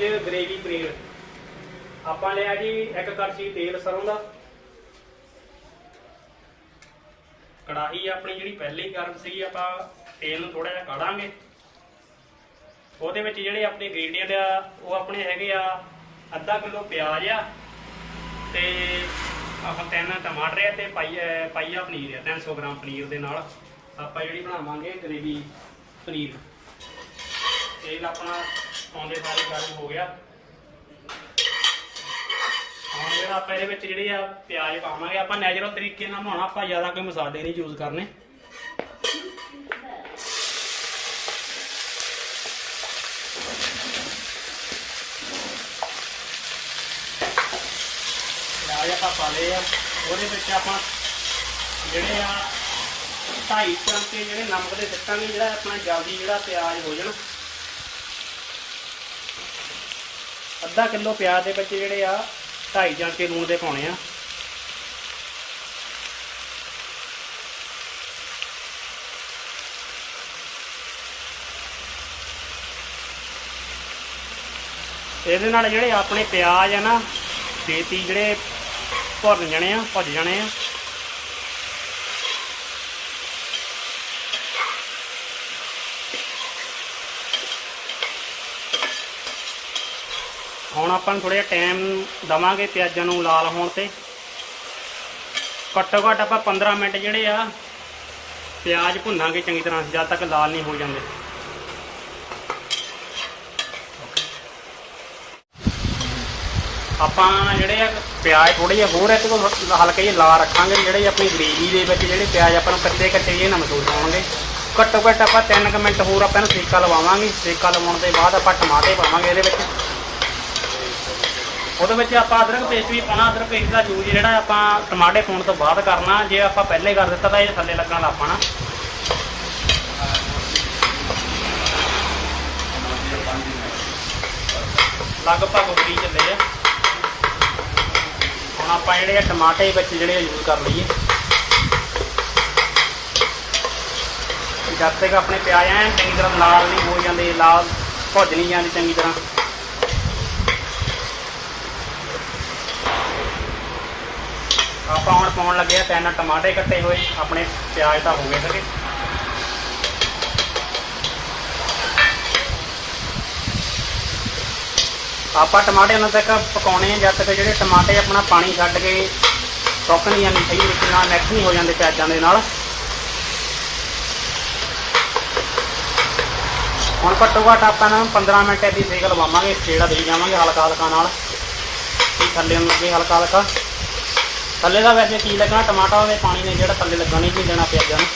ਅੱਜ ਗ੍ਰੇਵੀ ਪਨੀਰ। ਆਪਾਂ ਲਿਆ ਜੀ ਇੱਕ ਕੜਛੀ ਤੇਲ ਸਰੋਂ ਦਾ। ਕੜਾਹੀ ਆਪਣੀ ਜਿਹੜੀ ਪਹਿਲੇ ਹੀ ਗਰਮ ਸੀਗੀ, ਆਪਾਂ ਤੇਲ ਨੂੰ ਥੋੜਾ ਜਿਹਾ ਕਾੜਾਂਗੇ। ਉਹਦੇ ਵਿੱਚ ਜਿਹੜੇ ਆਪਣੇ ਇੰਗਰੀਡੀਅੰਟ ਆ, ਉਹ ਆਪਣੇ ਹੈਗੇ ਆ ਅੱਧਾ ਕਿਲੋ ਪਿਆਜ਼ ਆ ਤੇ ਆਪਾਂ ਤਿੰਨ ਟਮਾਟਰ ਆ ਤੇ ਪਾਈਆ ਪਾਈਆ ਪਨੀਰ ਆ 300 ਗ੍ਰਾਮ ਪਨੀਰ ਦੇ ਨਾਲ। ਆਪਾਂ ਜਿਹੜੀ ਬਣਾਵਾਂਗੇ ਗ੍ਰੇਵੀ ਪਨੀਰ। ਤੇਲ ਆਪਣਾ ਪਾਉਂਦੇ ਸਾਰੇ ਗਰਮ ਹੋ ਗਿਆ। ਹੁਣ ਜਿਹੜਾ ਆਪਾਂ ਇਹਦੇ ਵਿੱਚ ਜਿਹੜੇ ਆ ਪਿਆਜ਼ ਪਾਵਾਂਗੇ, ਆਪਾਂ ਨੈਚੁਰਲ ਤਰੀਕੇ ਨਾਲ ਬਣਾਉਣਾ, ਆਪਾਂ ਜ਼ਿਆਦਾ ਕੋਈ ਮਸਾਲੇ ਨਹੀਂ ਯੂਜ਼ ਕਰਨੇ। ਪਿਆਜ਼ ਆਪਾਂ ਪਾ ਲਏ ਆ। ਉਹਦੇ ਵਿੱਚ ਆਪਾਂ ਜਿਹੜੇ ਆ ਢਾਈ ਚਮਚੇ ਜਿਹੜੇ ਨਮਕ ਦੇ ਸਿੱਟਾਂਗੇ ਜਿਹੜਾ ਆਪਣਾ ਜਲਦੀ ਜਿਹੜਾ ਪਿਆਜ਼ ਹੋ ਜਾਣਾ। ਅੱਧਾ ਕਿਲੋ ਪਿਆਜ਼ ਦੇ ਵਿੱਚ ਜਿਹੜੇ ਆ, ਢਾਈ ਚਮਚੇ ਲੂਣ ਦੇ ਪਾਉਣੇ ਆ। ਇਹਦੇ ਨਾਲ ਜਿਹੜੇ ਆਪਣੇ ਪਿਆਜ਼ ਆ ਨਾ, ਛੇਤੀ ਜਿਹੜੇ ਭੁੰਨ ਜਾਣੇ ਆ ਭੁੱਜ ਜਾਣੇ ਆ। ਹੁਣ ਆਪਾਂ ਨੂੰ ਥੋੜਾ ਜਿਹਾ ਟਾਈਮ ਦਵਾਂਗੇ ਪਿਆਜ਼ਾਂ ਨੂੰ ਲਾਲ ਹੋਣ ਤੇ। ਘੱਟੋ ਘੱਟ ਆਪਾਂ 15 ਮਿੰਟ ਜਿਹੜੇ ਆ, ਪਿਆਜ਼ ਭੁੰਨਾਂਗੇ ਚੰਗੀ ਤਰ੍ਹਾਂ, ਜਦ ਤੱਕ ਲਾਲ ਨਹੀਂ ਹੋ ਜਾਂਦੇ। ਆਪਾਂ ਜਿਹੜੇ ਆ, ਪਿਆਜ਼ ਥੋੜੇ ਜਿਹਾ ਹੋਰ ਇੱਕ ਕੋਲ ਹਲਕੇ ਜਿਹੇ ਲਾ ਰੱਖਾਂਗੇ, ਜਿਹੜੇ ਆਪਣੀ ਗ੍ਰੇਵੀ ਦੇ ਵਿੱਚ ਜਿਹੜੇ ਪਿਆਜ਼ ਆਪਾਂ ਨੂੰ ਕੱਚੇ ਕੱਚੇ ਜਿਹੇ ਨਾ ਮਹਿਸੂਸ ਹੋਣਗੇ ਘੱਟੋ ਘੱਟ ਆਪਾਂ 3 ਮਿੰਟ ਹੋਰ ਆਪਾਂ ਇਹਨੂੰ ਸੇਕਾ ਲਵਾਵਾਂਗੇ। ਸੇਕਾ ਲਵਾਉਣ ਦੇ ਬਾਅਦ ਆਪਾਂ ਟਮਾਟੇ ਪਾਵਾਂਗੇ ਇਹਦੇ ਵਿੱਚ। ਉਹਦੇ ਵਿੱਚ ਆਪਾਂ ਅਦਰਕ ਪੇਸਟ ਵੀ ਪਾਉਣਾ, ਅਦਰਕ ਪੇਸਟ ਦਾ ਯੂਜ਼ ਜਿਹੜਾ ਆਪਾਂ ਟਮਾਟੇ ਪਾਉਣ ਤੋਂ ਬਾਅਦ ਕਰਨਾ, ਜੇ ਆਪਾਂ ਪਹਿਲੇ ਕਰ ਦਿੱਤਾ ਤਾਂ ਇਹ ਥੱਲੇ ਲੱਗਣ ਲੱਗ ਪੈਣਾ। ਲਗਭਗ ਉਬਲੀ ਚੱਲੇ ਆ। ਹੁਣ ਆਪਾਂ ਜਿਹੜੇ ਆ ਟਮਾਟੇ ਵਿੱਚ ਜਿਹੜੇ ਯੂਜ਼ ਕਰ ਲਈਏ। ਜਦ ਤੱਕ ਆਪਣੇ ਪਿਆਜ਼ ਐਨ ਚੰਗੀ ਤਰ੍ਹਾਂ ਲਾਲ ਨਹੀਂ ਹੋ ਜਾਂਦੇ, ਲਾਲ ਭੁੱਜ ਨਹੀਂ ਜਾਂਦੇ ਚੰਗੀ ਤਰ੍ਹਾਂ। ਆਪਾਂ ਹੁਣ ਪਾਉਣ ਲੱਗੇ ਆ, ਤਿੰਨ ਟਮਾਟੇ ਕੱਟੇ ਹੋਏ, ਆਪਣੇ ਪਿਆਜ਼ ਤਾਂ ਹੋ ਗਏ ਸਕੇ ਆਪਾਂ ਟਮਾਟੇ ਉਹਨਾਂ ਤੱਕ ਪਕਾਉਣੇ ਆ, ਜਦ ਤੱਕ ਜਿਹੜੇ ਟਮਾਟੇ ਆਪਣਾ ਪਾਣੀ ਛੱਡ ਕੇ ਸੁੱਕ ਨਹੀਂ ਜਾਂਦੇ ਸਹੀ ਤਰੀਕੇ ਨਾਲ ਮਿਕਸ ਨਹੀਂ ਹੋ ਜਾਂਦੇ ਪਿਆਜ਼ਾਂ ਦੇ ਨਾਲ। ਹੁਣ ਘੱਟੋ ਘੱਟ ਆਪਾਂ ਨੂੰ 15 ਮਿੰਟ ਦੀ ਸੇਕ ਲਵਾਵਾਂਗੇ ਜਿਹੜਾ ਦੇਈ ਜਾਵਾਂਗੇ ਹਲਕਾ ਹਲਕਾ ਨਾਲ। ਥੱਲੇ ਨੂੰ ਲੱਗੇ ਹਲਕਾ ਹਲਕਾ। ਥੱਲੇ ਦਾ ਵੈਸੇ ਕੀ ਲੱਗਣਾ, ਟਮਾਟਰ ਦੇ ਪਾਣੀ ਨੇ ਜਿਹੜਾ ਥੱਲੇ ਲੱਗਣਾ, ਨਹੀਂ ਦੇਣਾ ਪਿਆਜ਼ਾਂ ਨੂੰ।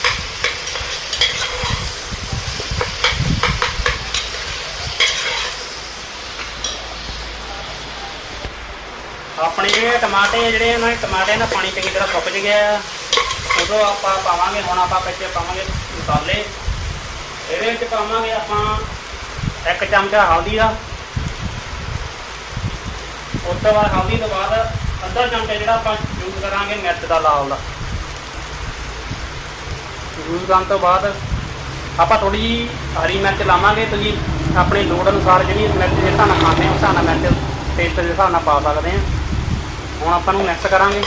ਆਪਣੇ ਜਿਹੜੇ ਟਮਾਟੇ ਜਿਹੜੇ ਉਹਨਾਂ ਦੇ ਟਮਾਟੇ ਦਾ ਪਾਣੀ ਚੰਗੀ ਤਰ੍ਹਾਂ ਸੁੱਕ ਗਿਆ ਉਦੋਂ ਆਪਾਂ ਪਾਵਾਂਗੇ, ਹੁਣ ਆਪਾਂ ਵਿੱਚ ਪਾਵਾਂਗੇ ਮਸਾਲੇ। ਇਹਦੇ ਵਿੱਚ ਪਾਵਾਂਗੇ ਆਪਾਂ ਇੱਕ ਚਮਚਾ ਹਲਦੀ ਦਾ। ਉਸ ਤੋਂ ਬਾਅਦ ਹਲਦੀ ਤੋਂ ਬਾਅਦ ਅੱਧਾ ਚਮਚਾ ਜਿਹੜਾ ਆਪਾਂ ਯੂਜ਼ ਕਰਾਂਗੇ ਮਿਰਚ ਦਾ ਲਾਲ ਦਾ। ਯੂਜ਼ ਕਰਨ ਤੋਂ ਬਾਅਦ ਆਪਾਂ ਥੋੜੀ ਜਿਹੀ ਹਰੀ ਮਿਰਚ ਲਾਵਾਂਗੇ, ਤੁਸੀਂ ਆਪਣੇ ਲੋੜ ਅਨੁਸਾਰ ਜਿਹੜੀ ਮਿਰਚ ਦੇ ਹਿਸਾਬ ਨਾਲ ਖਾਂਦੇ ਹੋ, ਉਸ ਹਿਸਾਬ ਨਾਲ ਮਿਰਚ ਟੇਸਟ ਦੇ ਹਿਸਾਬ ਨਾਲ ਪਾ ਸਕਦੇ ਹਾਂ। ਹੁਣ ਆਪਾਂ ਨੂੰ ਮਿਕਸ ਕਰਾਂਗੇ।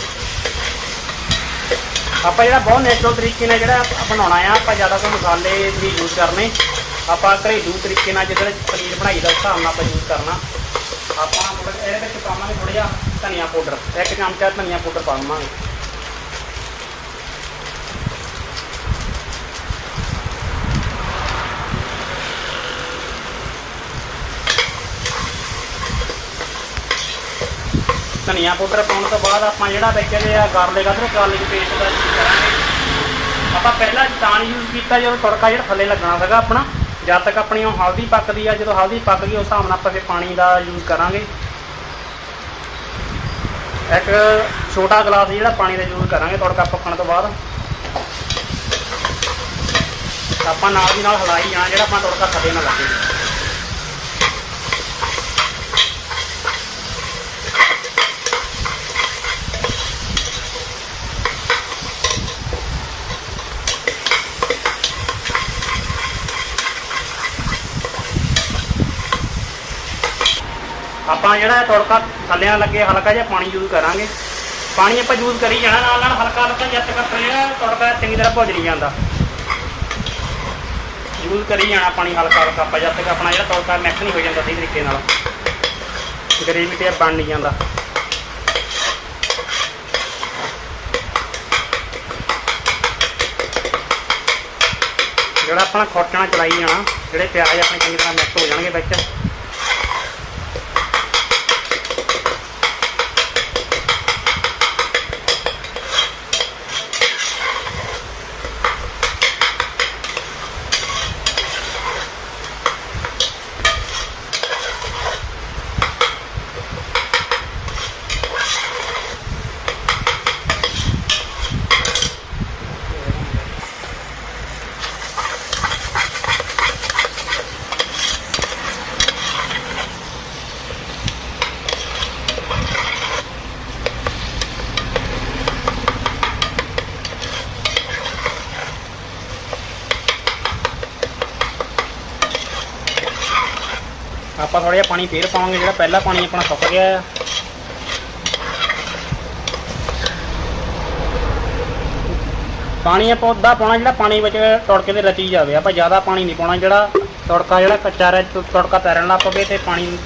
ਆਪਾਂ ਜਿਹੜਾ ਬਹੁਤ ਨੈਚੁਰਲ ਤਰੀਕੇ ਨਾਲ ਜਿਹੜਾ ਬਣਾਉਣਾ ਆ, ਆਪਾਂ ਜ਼ਿਆਦਾ ਕੋਈ ਮਸਾਲੇ ਵੀ ਯੂਜ਼ ਕਰਨੇ। ਆਪਾਂ ਘਰੇਲੂ ਤਰੀਕੇ ਨਾਲ ਜਿਹੜਾ ਪਨੀਰ ਬਣਾਈ ਦਾ ਉਸ ਹਿਸਾਬ ਨਾਲ ਆਪਾਂ ਯੂਜ਼ ਕਰਨਾ। ਆਪਾਂ ਥੋੜਾ ਇਹਦੇ ਵਿੱਚ ਪਾਵਾਂਗੇ ਥੋੜਾ ਜਿਹਾ ਧਨੀਆ ਪਾਊਡਰ। ਇੱਕ ਚਮਚਾ ਧਨੀਆ ਪਾਊਡਰ ਪਾ ਪਾਵਾਂਗੇ ਧਨੀਆ ਪਾਊਡਰ ਪਾਉਣ ਤੋਂ ਬਾਅਦ ਆਪਾਂ ਜਿਹੜਾ ਵਿੱਚ ਇਹਦੇ ਆ ਗਾਰਲਿਕ ਅਦਰਕ ਗਾਰਲਿਕ ਪੇਸਟ ਦਾ ਯੂਜ਼ ਕਰਾਂਗੇ। ਆਪਾਂ ਪਹਿਲਾਂ ਤਾਂ ਯੂਜ਼ ਕੀਤਾ ਜਦੋਂ ਤੜਕਾ ਜਿਹੜਾ ਥੱਲੇ ਲੱਗਣਾ ਸੀਗਾ ਆਪਣਾ, ਜਦ ਤੱਕ ਆਪਣੀ ਉਹ ਹਲਦੀ ਪੱਕਦੀ ਆ, ਜਦੋਂ ਹਲਦੀ ਪੱਕ ਗਈ, ਉਸ ਹਿਸਾਬ ਨਾਲ ਆਪਾਂ ਫਿਰ ਪਾਣੀ ਦਾ ਯੂਜ਼ ਕਰਾਂਗੇ। ਇੱਕ ਛੋਟਾ ਗਲਾਸ ਜਿਹੜਾ ਪਾਣੀ ਦਾ ਯੂਜ਼ ਕਰਾਂਗੇ ਤੜਕਾ ਪੱਕਣ ਤੋਂ ਬਾਅਦ। ਆਪਾਂ ਨਾਲ ਦੀ ਨਾਲ ਹਲਾਈ ਜਾਣਾ ਜਿਹੜਾ ਆਪਣਾ ਤੜਕਾ ਥੱਲੇ ਨਾ ਲੱਗੇ। ਆਪਾਂ ਜਿਹੜਾ ਤੜਕਾ ਥੱਲਿਆਂ ਨਾਲ ਲੱਗੇ ਹਲਕਾ ਜਿਹਾ ਪਾਣੀ ਯੂਜ਼ ਕਰਾਂਗੇ। ਪਾਣੀ ਆਪਾਂ ਯੂਜ਼ ਕਰੀ ਜਾਣਾ, ਨਾਲ ਨਾਲ ਹਲਕਾ ਹਲਕਾ ਜਦ ਤੱਕ ਜਿਹੜਾ ਤੜਕਾ ਚੰਗੀ ਤਰ੍ਹਾਂ ਭੁੱਜ ਨਹੀਂ ਜਾਂਦਾ। ਯੂਜ਼ ਕਰੀ ਜਾਣਾ ਪਾਣੀ ਹਲਕਾ ਹਲਕਾ ਆਪਾਂ, ਜਦ ਤੱਕ ਆਪਣਾ ਜਿਹੜਾ ਤੜਕਾ ਮਿਕਸ ਨਹੀਂ ਹੋ ਜਾਂਦਾ ਸਹੀ ਤਰੀਕੇ ਨਾਲ। ਗਰੇਵੀ ਤੇ ਬਣ ਨਹੀਂ ਜਾਂਦਾ। ਜਿਹੜਾ ਆਪਣਾ ਖੋਟਣਾ ਚਲਾਈ ਜਾਣਾ, ਜਿਹੜੇ ਪਿਆਜ਼ ਆਪਣੇ ਚੰਗੀ ਤਰ੍ਹਾਂ ਮਿਕਸ ਹੋ ਜਾਣਗੇ ਵਿੱਚ। ਆਪਾਂ ਥੋੜਾ ਜਿਹਾ ਪਾਣੀ ਫੇਰ ਪਾਵਾਂਗੇ, ਜਿਹੜਾ ਪਹਿਲਾ ਪਾਣੀ ਆਪਣਾ ਸੁੱਕ ਗਿਆ ਆ। ਪਾਣੀ ਆਪਾਂ ਉੱਦਾਂ ਪਾਉਣਾ, ਜਿਹੜਾ ਪਾਣੀ ਵਿੱਚ ਤੜਕੇ ਦੇ ਰਚੀ ਜਾਵੇ। ਆਪਾਂ ਜ਼ਿਆਦਾ ਪਾਣੀ ਨਹੀਂ ਪਾਉਣਾ, ਜਿਹੜਾ ਤੜਕਾ, ਜਿਹੜਾ ਕੱਚਾ ਰਹਿ, ਤੜਕਾ ਤੈਰਨ ਲੱਗ ਪਵੇ ਤੇ ਪਾਣੀ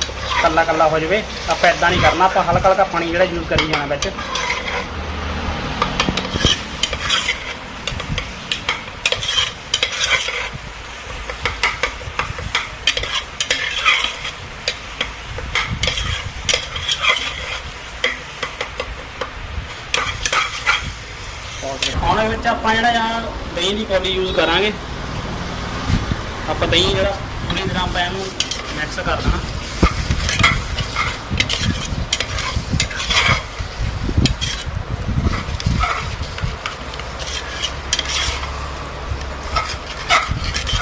ਕੱਲਾ ਕੱਲਾ ਹੋ ਜਾਵੇ। ਆਪਾਂ ਇਦਾਂ ਨਹੀਂ ਕਰਨਾ, ਆਪਾਂ ਹਲਕਾ ਹਲਕਾ ਪਾਣੀ ਜਿਹੜਾ ਯੂਜ਼ ਕਰੀ ਜਾਣਾ ਵਿੱਚ ਹੁਣ ਵਿੱਚ ਆਪਾਂ ਜਿਹੜਾ ਆ ਦਹੀਂ ਦੀ ਕੌਲੀ ਯੂਜ਼ ਕਰਾਂਗੇ। ਆਪਾਂ ਦਹੀਂ ਜਿਹੜਾ ਪੂਰੀ ਤਰ੍ਹਾਂ ਆਪਾਂ ਇਹਨੂੰ ਮਿਕਸ ਕਰ ਦੇਣਾ।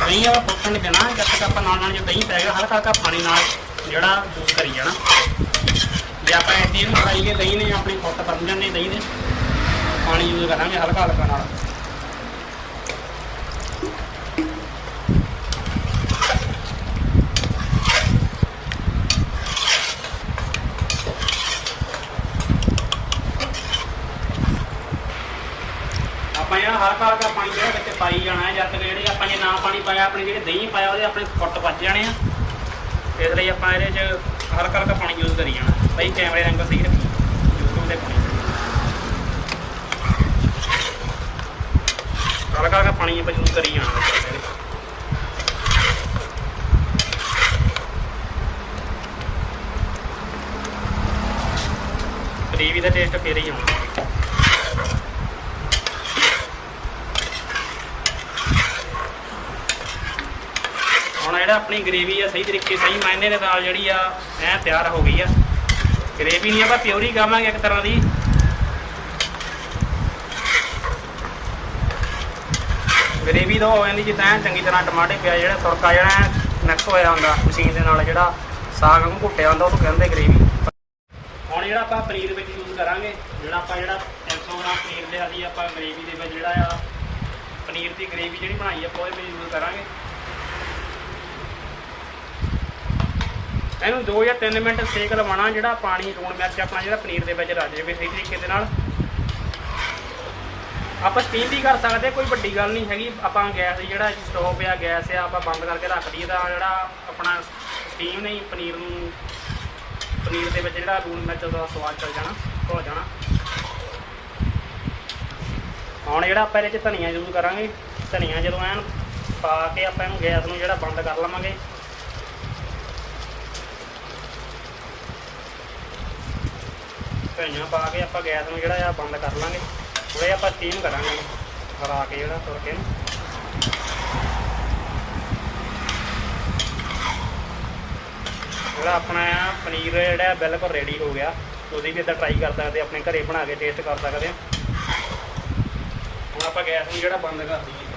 ਦਹੀਂ ਆਪਾਂ ਫੁੱਟਣ ਦੇਣਾ ਜਦ ਤੱਕ ਆਪਾਂ ਨਾਲ ਨਾਲ ਜੋ ਦਹੀਂ ਪੈ ਗਿਆ ਹਲਕਾ ਹਲਕਾ ਪਾਣੀ ਨਾਲ ਜਿਹੜਾ ਯੂਜ਼ ਕਰੀ ਜਾਣਾ। ਜੇ ਆਪਾਂ ਐਡੀ ਨੂੰ ਖਾਈਏ ਦਹੀਂ ਨੇ ਆਪਣੀ ਫੁੱਟ ਬਣ ਜਾਂਦੇ ਦਹੀਂ ਦੇ, ਪਾਣੀ ਯੂਜ਼ ਕਰਾਂਗੇ ਹਲਕਾ ਹਲਕਾ ਨਾਲ। ਆਪਾਂ ਇਹ ਹਲਕਾ ਹਲਕਾ ਪਾਣੀ ਜਿਹੜਾ ਵਿੱਚ ਪਾਈ ਜਾਣਾ ਹੈ ਜਦ ਤੱਕ ਜਿਹੜੇ ਆਪਾਂ ਜੇ ਨਾ ਪਾਣੀ ਪਾਇਆ, ਆਪਣੇ ਜਿਹੜੇ ਦਹੀਂ ਪਾਇਆ, ਉਹਦੇ ਆਪਣੇ ਫੁੱਟ ਵੱਜ ਜਾਣੇ ਆ। ਇਸ ਲਈ ਆਪਾਂ ਇਹਦੇ 'ਚ ਹਲਕਾ ਹਲਕਾ ਪਾਣੀ ਯੂਜ਼ ਕਰੀ ਜਾਣਾ। ਬਈ ਕੈਮਰੇ ਦਾ ਐਂਗਲ ਸਹੀ ਰੱਖੀ। YouTube ਦੇ। ਪਾਣੀ ਹਲਕਾ ਹਲਕਾ ਪਾਣੀ ਆਪਾਂ ਯੂਜ਼ ਕਰੀ ਜਾਣਾ। ਗ੍ਰੇਵੀ ਦਾ ਟੇਸਟ ਫੇਰ ਹੀ ਆਉਣਾ ਹੁਣ ਜਿਹੜਾ ਆਪਣੀ ਗਰੇਵੀ ਆ, ਸਹੀ ਤਰੀਕੇ, ਸਹੀ ਮਾਇਨੇ ਦੇ ਨਾਲ ਜਿਹੜੀ ਆ, ਐ ਤਿਆਰ ਹੋ ਗਈ ਆ। ਗਰੇਵੀ ਨਹੀਂ ਆਪਾਂ ਪਿਓਰੀ ਕਾਵਾਂਗੇ ਇੱਕ ਤਰ੍ਹਾਂ ਦੀ। ਗਰੇਵੀ ਤਾਂ ਹੋ ਜਾਂਦੀ ਜਿੱਦਾਂ ਐਨ ਚੰਗੀ ਤਰ੍ਹਾਂ ਟਮਾਟੇ ਪਿਆ ਜਿਹੜਾ, ਤੜਕਾ ਜਿਹੜਾ ਮਿਕਸ ਹੋਇਆ ਹੁੰਦਾ, ਮਸ਼ੀਨ ਦੇ ਨਾਲ ਜਿਹੜਾ ਸਾਗ ਨੂੰ ਘੁੱਟਿਆ ਹੁੰਦਾ, ਉਹਨੂੰ ਕਹਿੰਦੇ ਗਰੇਵੀ। ਹੁਣ ਜਿਹੜਾ ਆਪਾਂ ਪਨੀਰ ਵਿੱਚ ਯੂਜ਼ ਕਰਾਂਗੇ, ਜਿਹੜਾ ਆਪਾਂ ਜਿਹੜਾ 300 ਗ੍ਰਾਮ ਪਨੀਰ ਲਿਆ ਸੀ, ਆਪਾਂ ਗਰੇਵੀ ਦੇ ਵਿੱਚ ਜਿਹੜਾ ਆ, ਪਨੀਰ ਦੀ ਗ੍ਰੇਵੀ ਜਿਹੜੀ ਬਣਾਈ ਆਪਾਂ ਉਹਦੇ ਵਿੱਚ ਯੂਜ਼ ਕਰਾਂਗੇ। ਇਹਨੂੰ 2 ਜਾਂ 3 ਮਿੰਟ ਸੇਕ ਲਵਾਉਣਾ, ਜਿਹੜਾ ਪਾਣੀ, ਲੂਣ ਮਿਰਚ ਆਪਣਾ ਜਿਹੜਾ ਪਨੀਰ ਦੇ ਵਿੱਚ ਰਚ ਜਾਵੇ ਸਹੀ ਤਰੀਕੇ ਦੇ ਨਾਲ। ਆਪਾਂ ਸਟੀਮ ਵੀ ਕਰ ਸਕਦੇ ਕੋਈ ਵੱਡੀ ਗੱਲ ਨਹੀਂ ਹੈਗੀ। ਆਪਾਂ ਗੈਸ ਜਿਹੜਾ ਸਟੋਵ ਆ, ਗੈਸ ਆ, ਆਪਾਂ ਬੰਦ ਕਰਕੇ ਰੱਖ ਦਈਏ ਤਾਂ ਜਿਹੜਾ ਆਪਣਾ ਸਟੀਮ ਨਹੀਂ, ਪਨੀਰ ਨੂੰ, ਪਨੀਰ ਦੇ ਵਿੱਚ ਜਿਹੜਾ ਲੂਣ ਮਿਰਚ ਦਾ ਸਵਾਦ ਚੱਲ ਜਾਣਾ, ਹੋ ਜਾਣਾ। ਹੁਣ ਜਿਹੜਾ ਆਪਾਂ ਇਹਦੇ ਚ ਧਨੀਆ ਯੂਜ਼ ਕਰਾਂਗੇ, ਧਨੀਆ ਜਦੋਂ ਐਨ ਪਾ ਕੇ ਆਪਾਂ ਇਹਨੂੰ ਗੈਸ ਨੂੰ ਜਿਹੜਾ ਬੰਦ ਕਰ ਲਵਾਂਗੇ ਧਨੀਆ ਪਾ ਕੇ ਆਪਾਂ ਗੈਸ ਨੂੰ ਜਿਹੜਾ ਆ ਬੰਦ ਕਰ ਲਾਂਗੇ। ਉਹਦੇ ਆਪਾਂ ਸਟੀਮ ਕਰਾਂਗੇ। ਹਰਾ ਕੇ ਜਿਹੜਾ ਤੁਰਕੇ ਨੂੰ ਜਿਹੜਾ ਆਪਣਾ ਆ ਪਨੀਰ ਜਿਹੜਾ ਬਿਲਕੁਲ ਰੈਡੀ ਹੋ ਗਿਆ। ਤੁਸੀਂ ਵੀ ਇਦਾਂ ਟਰਾਈ ਕਰ ਸਕਦੇ ਆਪਣੇ ਘਰੇ ਬਣਾ ਕੇ ਟੇਸਟ ਕਰ ਸਕਦੇ ਆ ਹੁਣ ਆਪਾਂ ਗੈਸ ਨੂੰ ਜਿਹੜਾ ਬੰਦ ਕਰ ਦਈਏ।